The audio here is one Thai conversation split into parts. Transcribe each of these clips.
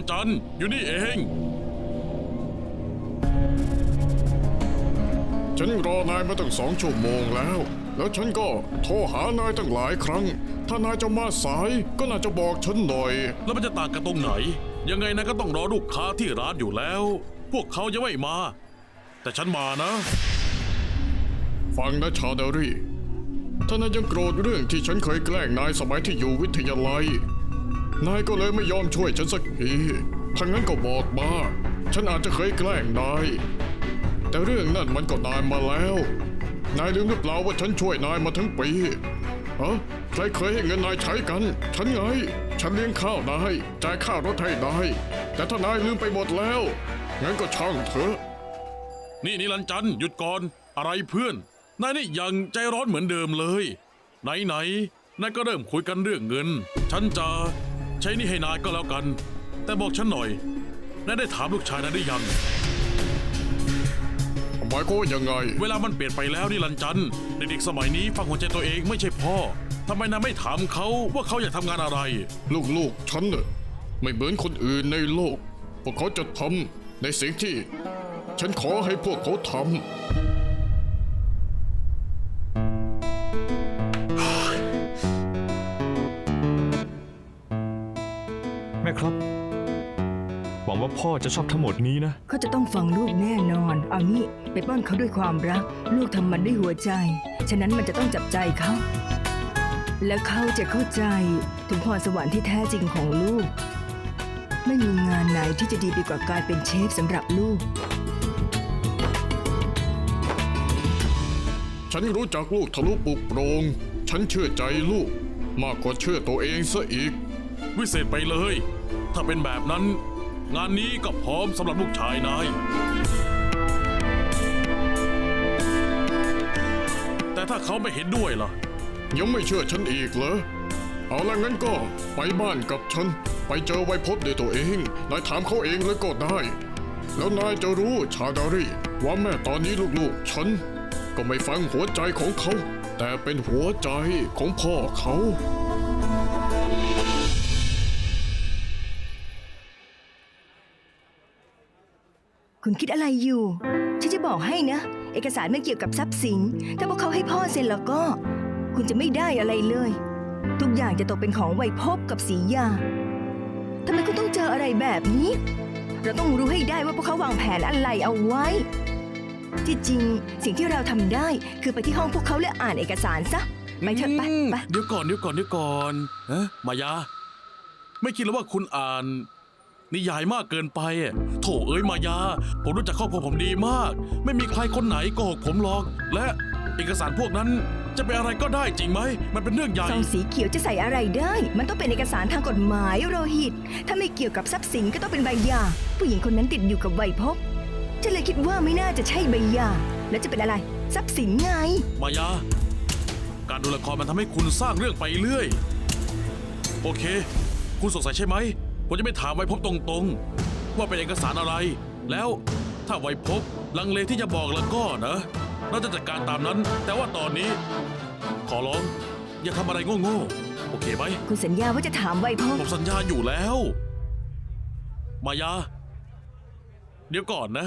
นิรันดร์จันทร์อยู่นี่เอง ฉันรอนายมาตั้งสองชั่วโมงแล้ว แล้วฉันก็โทรหานายตั้งหลายครั้ง ถ้านายจะมาสายก็น่าจะบอกฉันหน่อย แล้วมันจะต่างกันตรงไหน ยังไงนะก็ต้องรอลูกค้าที่ร้านอยู่แล้ว พวกเขายังไม่มา แต่ฉันมานะ ฟังนะชาเดอรี่ถ้านายยังโกรธเรื่องที่ฉันเคยแกล้งนายสมัยที่อยู่วิทยาลัย นายก็เลยไม่ยอมช่วยฉันสักทีถ้างั้นก็บอกมา ฉันอาจจะเคยแกล้งนาย แต่เรื่องนั่นมันก็นานมาแล้ว นายลืมหรือเปล่าว่าฉันช่วยนายมาทั้งปีฮะใครเคยให้เงินนายใช้กัน ฉันไง ฉันเลี้ยงข้าวนาย จ่ายค่ารถให้นาย แต่ถ้านายลืมไปหมดแล้ว งั้นก็ช่างเถอะ นี่นิรันจันหยุดก่อน อะไรเพื่อน นายนี่ยังใจร้อนเหมือนเดิมเลย ไหนไหนๆนายก็เริ่มคุยกันเรื่องเงิน ฉันจะ ใช้หนี่ให้นายก็แล้วกัน แต่บอกฉันหน่อยนายได้ถามลูกชายนายได้ยัง หมายความว่ายังไง เวลามันเปลี่ยนไปแล้วนิรันดร์จันทร์เด็กๆสมัยนี้ฟังหัวใจตัวเองไม่ใช่พ่อทำไมนายไม่ถามเขาว่าเขาอยากทำงานอะไร ลูกๆ ฉันน่ะไม่เหมือนคนอื่นในโลก พวกเขาจะทำในสิ่งที่ ฉันขอให้พวกเขาทแพ่อจะชอบทั้งหมดนี้นะ เขาจะต้องฟังลูกแน่นอน เอานี่ไปป้อนเขาด้วยความรัก ลูกทำมันด้วยหัวใจ ฉะนั้นมันจะต้องจับใจเขา และเขาจะเข้าใจถึงพรสวรรค์ที่แท้จริงของลูก ไม่มีงานไหนที่จะดีไปกว่าการเป็นเชฟสำหรับลูกำฉันรู้จักลูกทะลุปลุกโปรง ฉันเชื่อใจลูก มากกว่าเชื่อตัวเองซะอีก วิเศษไปเลย ถ้าเป็นแบบนั้น งานนี้ก็พร้อมสำหรับลูกชายนาย แต่ถ้าเขาไม่เห็นด้วยล่ะ ยังไม่เชื่อฉันอีกเหรอ เอาละงั้นก็ไปบ้านกับฉัน ไปเจอไวพบด้วยตัวเอง นายถามเขาเองเลยก็ได้ แล้วนายจะรู้ชาดารีว่าแม่ตอนนี้ลูกๆ ฉัน ก็ไม่ฟังหัวใจของเขา แต่เป็นหัวใจของพ่อเขา คุณคิดอะไรอยู่ ฉันจะบอกให้นะ เอกสารไม่เกี่ยวกับทรัพย์สิน ถ้าพวกเขาให้พ่อเซ็นแล้วก็ คุณจะไม่ได้อะไรเลย ทุกอย่างจะตกเป็นของไวยพบกับสียาทำไมคุณต้องเจออะไรแบบนี้ เราต้องรู้ให้ได้ว่าพวกเขาวางแผนอะไรเอาไว้ ที่จริงสิ่งที่เราทำได้คือไปที่ห้องพวกเขาและอ่านเอกสารซะไปเถอะไปอืมไป เดี๋ยวก่อนเดี๋ยวก่อนเดี๋ยวก่อนเอ๊ะมายา ไม่คิดเลยว่าคุณอ่าน นิยายมากเกินไปอะโถเอ้ยมายา ผมรู้จักครอบครัวผมดีมาก ไม่มีใครคนไหนโกหกผมหรอก และเอกสารพวกนั้นจะเป็นอะไรก็ได้จริงไหม มันเป็นเรื่องใหญ่ซองสีเขียวจะใส่อะไรได้ มันต้องเป็นเอกสารทางกฎหมายโรหิต ถ้าไม่เกี่ยวกับทรัพย์สินก็ต้องเป็นใบหย่า ผู้หญิงคนนั้นติดอยู่กับใบพบฉันเลยคิดว่าไม่น่าจะใช่ใบหย่า แล้วจะเป็นอะไร ทรัพย์สินไง มายา การดูละครมันทำให้คุณสร้างเรื่องไปเรื่อย โอเค คุณสงสัยใช่ไหม ผมจะไม่ถามไว้พบตรงๆ ว่าเป็นเอกสารอะไร แล้วถ้าไว้พบลังเลที่จะบอกแล้วก็นะเราจะจัดการตามนั้น แต่ว่าตอนนี้ ขอร้องอย่าทำอะไรโง่ๆ โอเคไหม คุณสัญญาว่าจะถามใบพบผมสัญญาอยู่แล้ว มายา เดี๋ยวก่อนนะ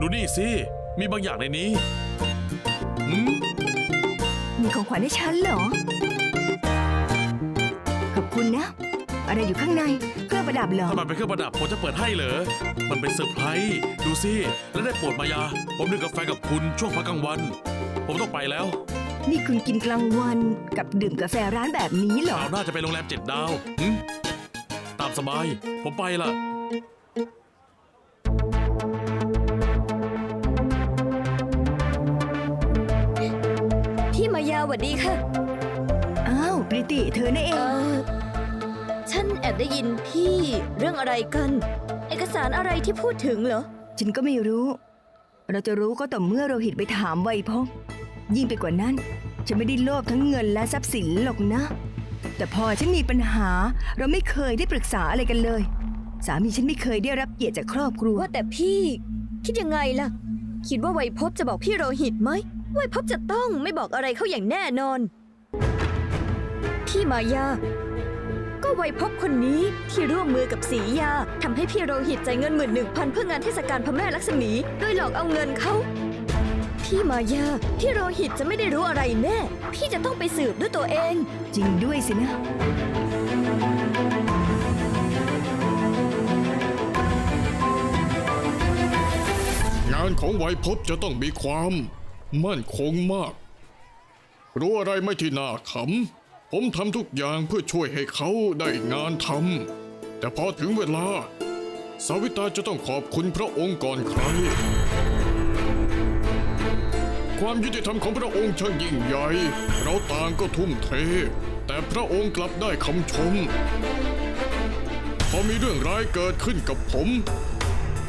ดูนี่สิ มีบางอย่างในนี้หืมมีของขวัญให้ฉันเหรอ ขอบคุณนะ อะไรอยู่ข้างใน เครื่องประดับเหรอ ถ้ามันเป็นเครื่องประดับผมจะเปิดให้เหรอ มันเป็นเซอร์ไพรส์ดูสิแล้วได้โปรดมายา ผมดื่มกาแฟกับคุณช่วงพักกลางวัน ผมต้องไปแล้วนี่คุณกินกลางวันกับดื่มกาแฟร้านแบบนี้เหรอข่าวหน้าจะไปโรงแรมเจ็ดดาวหืมตามสบาย ผมไปละพี่มายาหวัดดีค่ะอ้าว ปริติเธอนั่นเอเอง อฉันแอบได้ยินพี่เรื่องอะไรกัน เอกสารอะไรที่พูดถึงเหรอ ฉันก็ไม่รู้ เราจะรู้ก็ต่อเมื่อเราเห็นไปถามไวพบยิ่งไปกว่านั้น ฉันไม่ได้โลภทั้งเงินและทรัพย์สินหรอกนะ แต่พอฉันมีปัญหา เราไม่เคยได้ปรึกษาอะไรกันเลย สามีฉันไม่เคยได้รับเกียรติจากครอบครัว ว่าแต่พี่ คิดยังไงล่ะ คิดว่าไวยพบจะบอกพี่โรหิตไหมไวยพบจะต้องไม่บอกอะไรเขาอย่างแน่นอน พี่มายา ก็ไวยภพคนนี้ที่ร่วมมือกับสียาทำให้พี่โรหิตจ่ายเงินหมื่นหนึ่งพันเพื่องานเทศกาลพระแม่ลักษมีโดยหลอกเอาเงินเขาพี่มายาพี่โรหิตจะไม่ได้รู้อะไรแน่ พี่จะต้องไปสืบด้วยตัวเอง จริงด้วยสินะ งานของไวพบจะต้องมีความ มั่นคงมาก รู้อะไรไม่ที่น่าขำ ผมทำทุกอย่างเพื่อช่วยให้เขาได้งานทำแต่พอถึงเวลา สาวิตาจะต้องขอบคุณพระองค์ก่อนใคร ความยุติธรรมของพระองค์ช่างยิ่งใหญ่ เราต่างก็ทุ่มเท แต่พระองค์กลับได้คำชม พอมีเรื่องร้ายเกิดขึ้นกับผม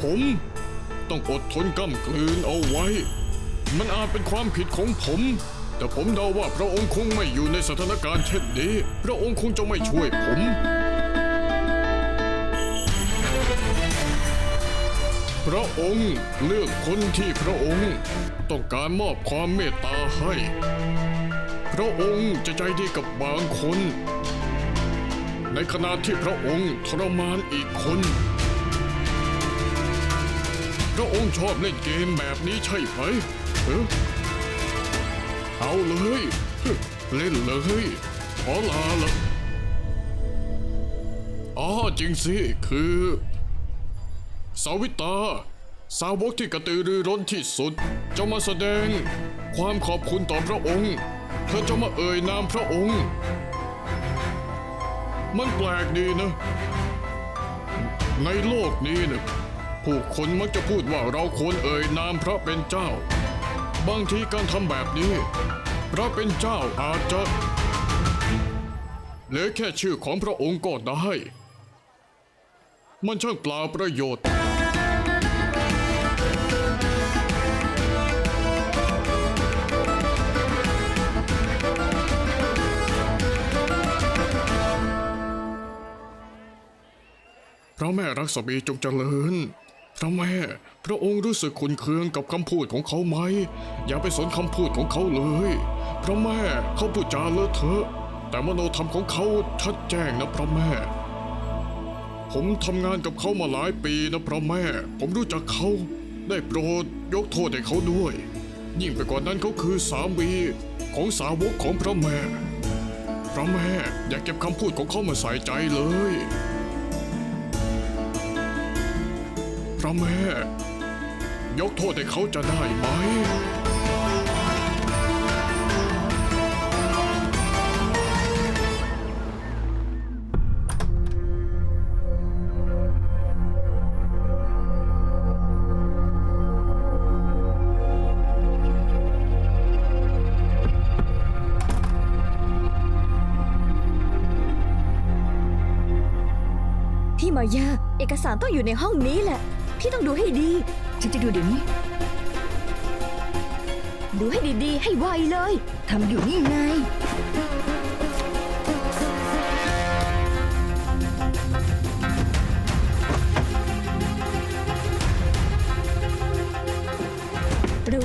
ผมต้องอดทนก้ำกลืนเอาไว้ มันอาจเป็นความผิดของผม แต่ผมเดาว่าพระองค์คงไม่อยู่ในสถานการณ์เช่นนี้ พระองค์คงจะไม่ช่วยผม พระองค์เลือกคนที่พระองค์ ต้องการมอบความเมตตาให้ พระองค์จะใจดีกับบางคน ในขณะที่พระองค์ทรมานอีกคน พระองค์ชอบเล่นเกมแบบนี้ใช่ไหมเออ เอาเลย เล่นเลยขอลาละอ๋อจริงสิ คือ สาวิตา สาวกที่กระตือรือร้นที่สุด จะมาแสดง ความขอบคุณต่อพระองค์ เธอจะมาเอ่ยนามพระองค์ มันแปลกดีนะ ในโลกนี้นะผู้คนมักจะพูดว่าเราควรเอ่ยนามพระเป็นเจ้า บางทีการทำแบบนี้ พระเป็นเจ้าอาจจะเหลือแค่ชื่อของพระองค์ก็ได้ มันช่างเปล่าประโยชน์ พระแม่รักษมีจงเจริญ พระแม่ พระองค์รู้สึกขุนเคืองกับคำพูดของเขาไหม อย่าไปสนคำพูดของเขาเลย พระแม่เขาพูดจาเลอะเทอะ แต่มโนธรรมของเขาชัดแจ้งนะพระแม่ ผมทำงานกับเขามาหลายปีนะพระแม่ ผมรู้จักเขา ได้โปรดยกโทษให้เขาด้วย ยิ่งไปกว่านั้นเขาคือสามีของสาวกของพระแม่ พระแม่อย่าเก็บคำพูดของเขามาใส่ใจเลย ระแม่ ยกโทษให้เขาจะได้ไหม พี่มายาเอกสารต้องอยู่ในห้องนี้แหละ พี่ต้องดูให้ดี ฉันจะดูเดี๋ยวนี้ ดูให้ดีๆ ให้ไวเลย ทำอยู่นี่ไง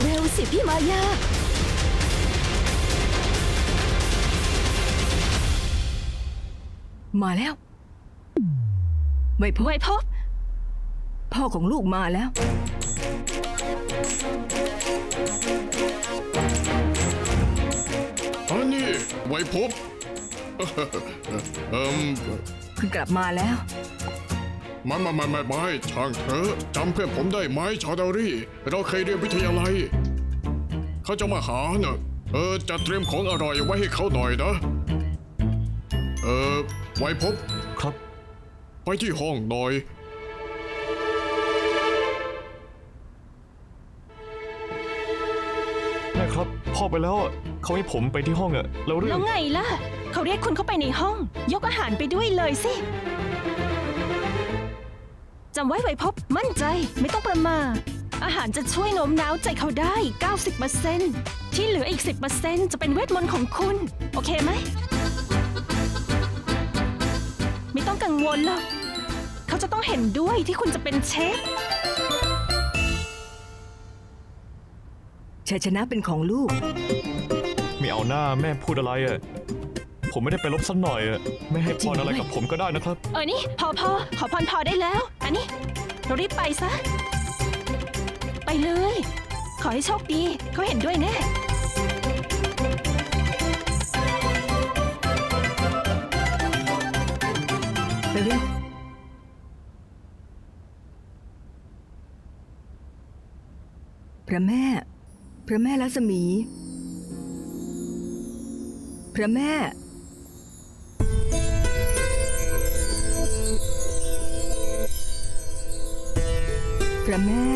เร็วๆสิพี่มายา มาแล้วไวพบไวพบ พ่อของลูกมาแล้ว อันนี้ไว้พบเอิมคุณกลับมาแล้ว ไม่ไม่ไม่ไม่ไม่ช่างเถอะจำเพื่อนผมได้ไหมชาดารี่ เราเคยเรียนวิทยาลัย เขาจะมาหาเนอะเออจัดเตรียมของอร่อยไว้ให้เขาหน่อยนะ เออไว้พบ ครับ ไปที่ห้องหน่อย ครับ พ่อไปแล้วอะเขาให้ผมไปที่ห้องอะแล้วเรื่แล้องวไงล่ะ เขาเรียกคุณเข้าไปในห้อง ยกอาหารไปด้วยเลยสิจำไว้ไว้พบมั่นใจไม่ต้องประมาทอาหารจะช่วยโน้มน้าวใจเขาได้ 90%ที่เหลืออีก 10%จะเป็นเวทมนต์ของคุณ โอเคไหม ไม่ต้องกังวลหรอกเขาจะต้องเห็นด้วยที่คุณจะเป็นเชฟ ชัยชนะเป็นของลูก ไม่เอาหน้าแม่พูดอะไรอะผมผมไม่ได้ไปลบสักหน่อยอะไม่ให้พรอะไรกับผมก็ได้นะครับ เออนี่พอพอขอพรพอได้แล้ว อันนี้เรารีบไปซะ ไปเลย ขอให้โชคดีเขาเห็นด้วยแน่ไปเร็วพระแม่ พระแม่ลักษมี พระแม่ พระแม่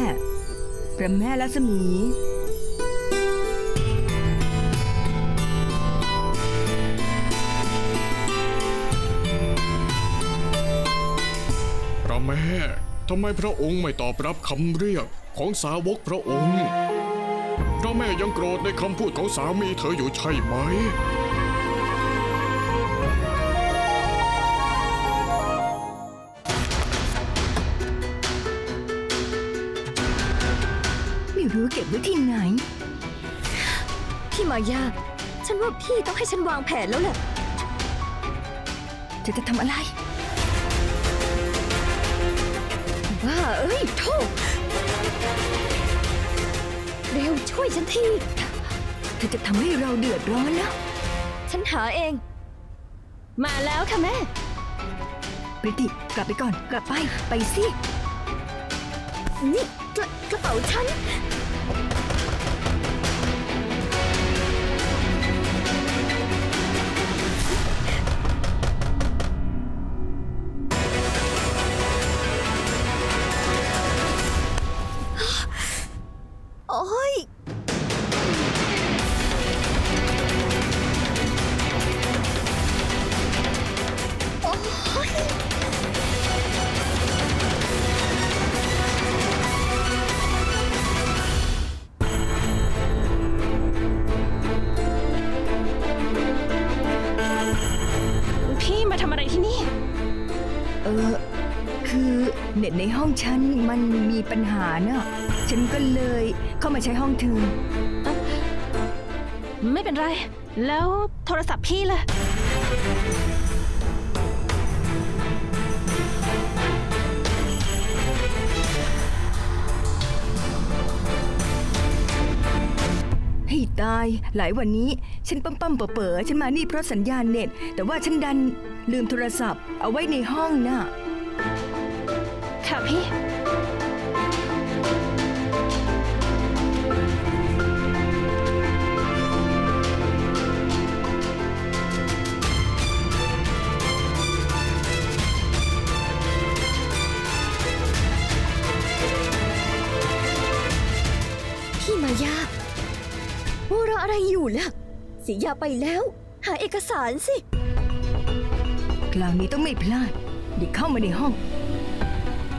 พระแม่ลักษมี พระแม่ ทำไมพระองค์ไม่ตอบรับคำเรียกของสาวกพระองค์ พระแม่ยังโกรธในคำพูดของสามีเธออยู่ใช่ไหม ไม่รู้เก็บไว้ที่ไหน พี่มายา ฉันว่าพี่ต้องให้ฉันวางแผนแล้วแหละจะจะทำอะไร ว่า เอ้ยโทษ เร็วช่วยฉันทีเธอจะทำให้เราเดือดร้อนนะ ฉันหาเอง มาแล้วค่ะแม่ปริติกลับไปก่อน กลับไป ไปสิ นี่กระกระเป๋าฉัน นอะฉันก็เลยเข้ามาใช้ห้องเธอ ไม่เป็นไร แล้วโทรศัพท์พี่ล่ะ ให้ตาย หลายวันนี้ ฉันปั๊มปั๊มๆเป๋อๆฉันมานี่เพราะสัญญาณเน็ต แต่ว่าฉันดันลืมโทรศัพท์เอาไว้ในห้องน่ะค่ะ ออะไรอยู่ล่ะสียาไปแล้ว หาเอกสารสิ คราวนี้ต้องไม่พลาด เดี๋ยวเข้ามาในห้อง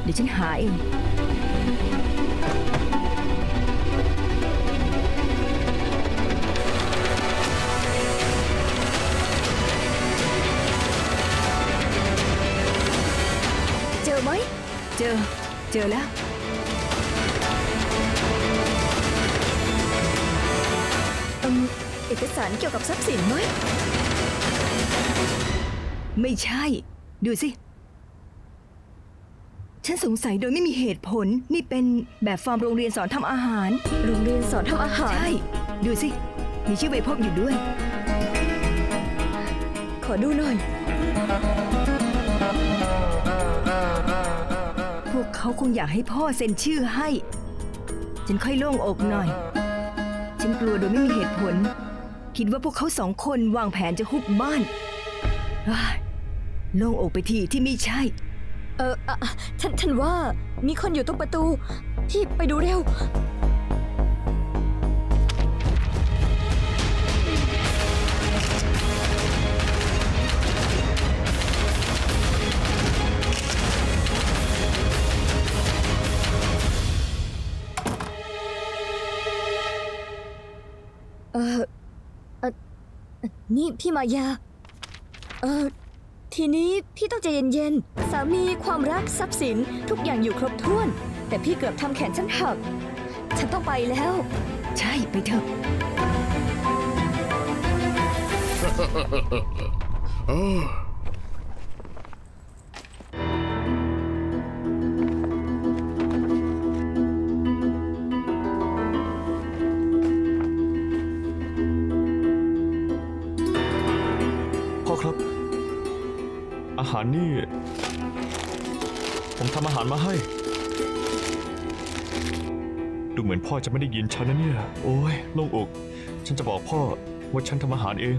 เดี๋ยวฉันหาเองเจอไหม เจอ เจอแล้ว อกสารเกี่ยวกับทรัพย์สินไหมไม่ใช่ ดูสิ ฉันสงสัยโดยไม่มีเหตุผล นี่เป็นแบบฟอร์มโรงเรียนสอนทำอาหาร โรงเรียนสอนทำอาหาร ใช่ ดูสิ มีชื่อใบพบอยู่ด้วย ขอดูหน่อย พวกเขาคงอยากให้พ่อเซ็นชื่อให้ ฉันค่อยโล่งอกหน่อย ฉันกลัวโดยไม่มีเหตุผล คิดว่าพวกเขาสองคนวางแผนจะฮุบบ้านอ้ายโล่งอกไปทีที่ไม่ใช่ เอออะอะฉันฉันว่ามีคนอยู่ตรงประตู พี่ไปดูเร็ว นี่พี่มายา เออทีนี้พี่ต้องใจเย็นๆ สามีความรักทรัพย์สินทุกอย่างอยู่ครบถ้วน แต่พี่เกือบทำแขนฉันหัก ฉันต้องไปแล้ว ใช่ไปเถอะเาหารนี่ ผมทำอาหารมาให้ ดูเหมือนพ่อจะไม่ได้ยินฉันนะเนี่ย โอ้ยโล่งอก ฉันจะบอกพ่อว่าฉันทำอาหารเอง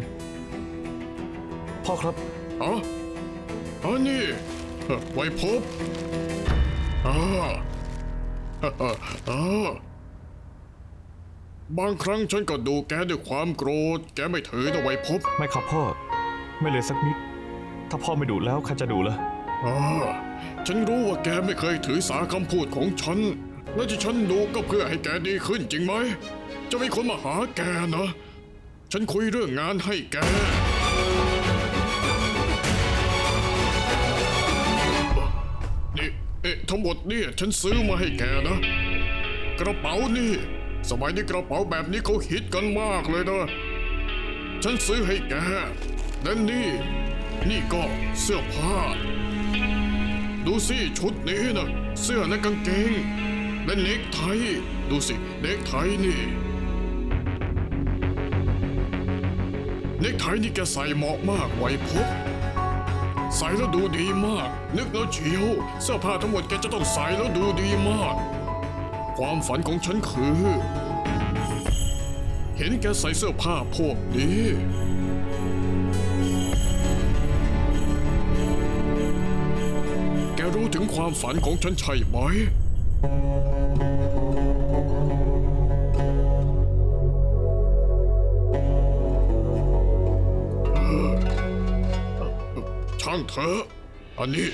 พ่อครับ อ๋ออันนี้เอ่อไว้พบอ่าอ่าอ่าอ่าบางครั้งฉันก็ดูแกด้วยความโกรธ แกไม่ถือนะไว้พบ ไม่ครับพ่อ ไม่เลยสักนิด ถ้าพ่อไม่ดุแล้วใครจะดุล่ะอาฉันรู้ว่าแกไม่เคยถือสาคำพูดของฉัน และที่ฉันดูก็เพื่อให้แกดีขึ้นจริงไหม จะมีคนมาหาแกนะ ฉันคุยเรื่องงานให้แก นี่ เอ๊ะทั้งหมดเนี่ยฉันซื้อมาให้แกนะ กระเป๋านี่ สมัยนี้กระเป๋าแบบนี้เขาฮิตกันมากเลยนะ ฉันซื้อให้แกและนี่ นี่ก็เสื้อผ้า ดูสิชุดนี้นะเสื้อและกางเกง และเนกไท ดูสิเนกไทนี่ เนกไทนี่แกใส่เหมาะมากไวยพบใส่แล้วดูดีมาก นึกแล้วเชียว เสื้อผ้าทั้งหมดแกจะต้องใส่แล้วดูดีมาก ความฝันของฉันคือ เห็นแกใส่เสื้อผ้าพวกนี้ รู้ถึงความฝันของฉันใช่ไหม ช่างเถอะ อันนี้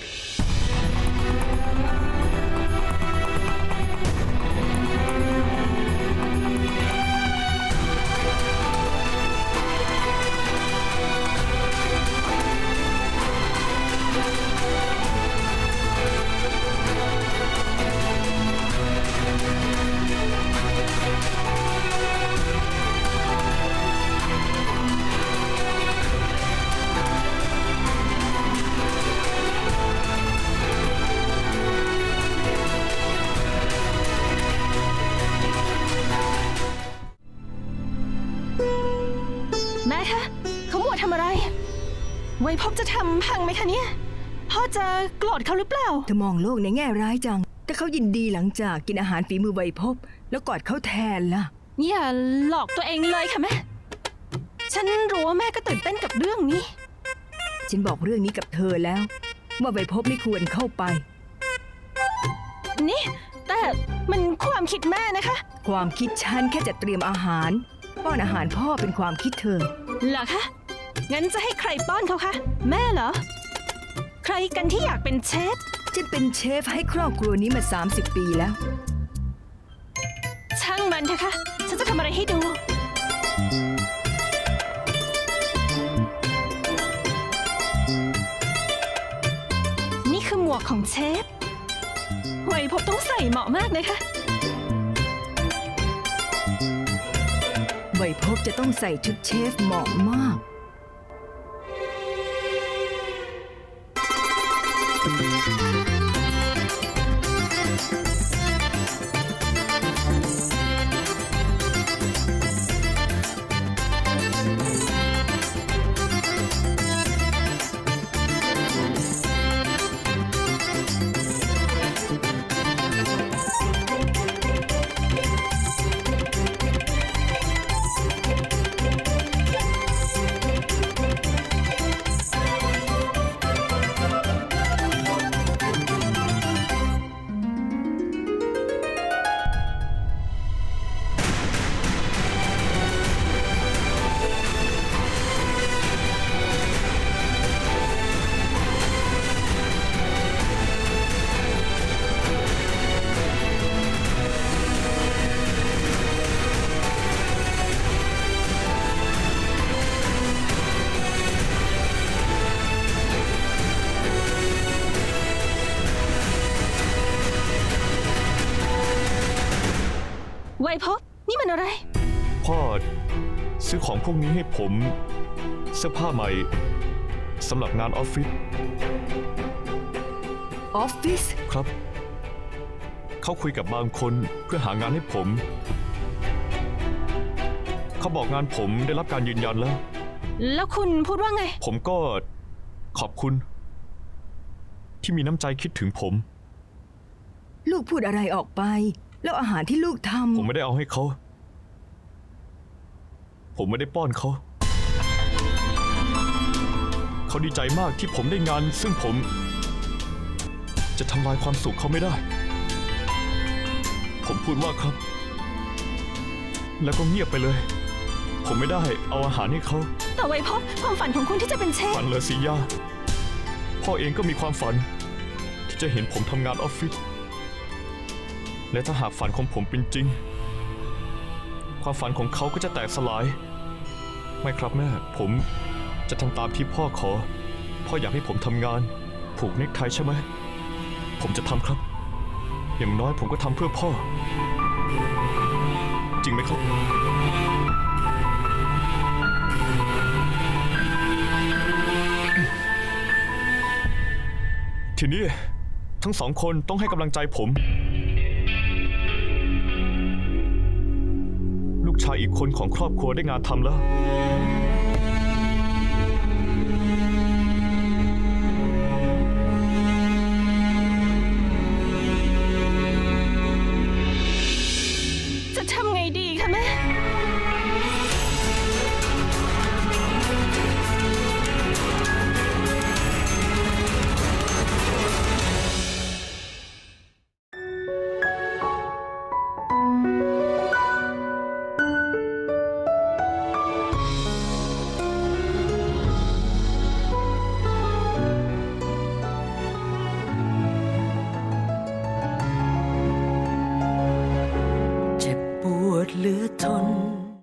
จะโกรธเขาหรือเปล่า เธอมองโลกในแง่ร้ายจัง แต่เขายินดีหลังจากกินอาหารฝีมือไวยพบ แล้วกอดเขาแทนล่ะ อย่าหลอกตัวเองเลยค่ะแม่ ฉันรู้ว่าแม่ก็ตื่นเต้นกับเรื่องนี้ ฉันบอกเรื่องนี้กับเธอแล้ว ว่าไวยพบไม่ควรเข้าไป นี่ แต่มันความคิดแม่นะคะ ความคิดฉันแค่จะเตรียมอาหาร ป้อนอาหารพ่อเป็นความคิดเธอ เหรอคะ งั้นจะให้ใครป้อนเขาคะ แม่เหรอใค รกันที่อยากเป็นเชฟ ฉันเป็นเชฟให้ครอบครัวนี้มา 30 ปีแล้ว ช่างมันเถอะค่ะ ฉันจะทำอะไรให้ดู นี่คือหมวกของเชฟไวยพบต้องใส่เหมาะมากเลยค่ะไวยพบจะต้องใส่ชุดเชฟเหมาะมาก Thank you. ซื้อของพวกนี้ให้ผม เสื้อผ้าใหม่สำหรับงานออฟฟิศออฟฟิศครับ เขาคุยกับบางคนเพื่อหางานให้ผม เขาบอกงานผมได้รับการยืนยันแล้ว แล้วคุณพูดว่าไง ผมก็ขอบคุณ ที่มีน้ำใจคิดถึงผม ลูกพูดอะไรออกไป แล้วอาหารที่ลูกทผมไม่ได้เอาให้เขา ผมไม่ได้ป้อนเขา เขาดีใจมากที่ผมได้งาน ซึ่งผม จะทำลายความสุขเขาไม่ได้ ผมพูดว่าครับ แล้วก็เงียบไปเลย ผมไม่ได้เอาอาหารให้เขา แต่ไวพบความฝันของคุณที่จะเป็นเชฟ ฝันเลยสิยาพ่อเองก็มีความฝัน ที่จะเห็นผมทำงานออฟฟิศและถ้าหากฝันของผมเป็นจริง ความฝันของเขาก็จะแตกสลาย ไม่ครับแม่ ผมจะทำตามที่พ่อขอ พ่ออยากให้ผมทำงาน ผูกเนคไทใช่ไหม ผมจะทำครับ อย่างน้อยผมก็ทำเพื่อพ่อ จริงไหมครับ ทีนี้ทั้งสองคนต้องให้กำลังใจผม ชายอีกคนของครอบครัวได้งานทำแล้ว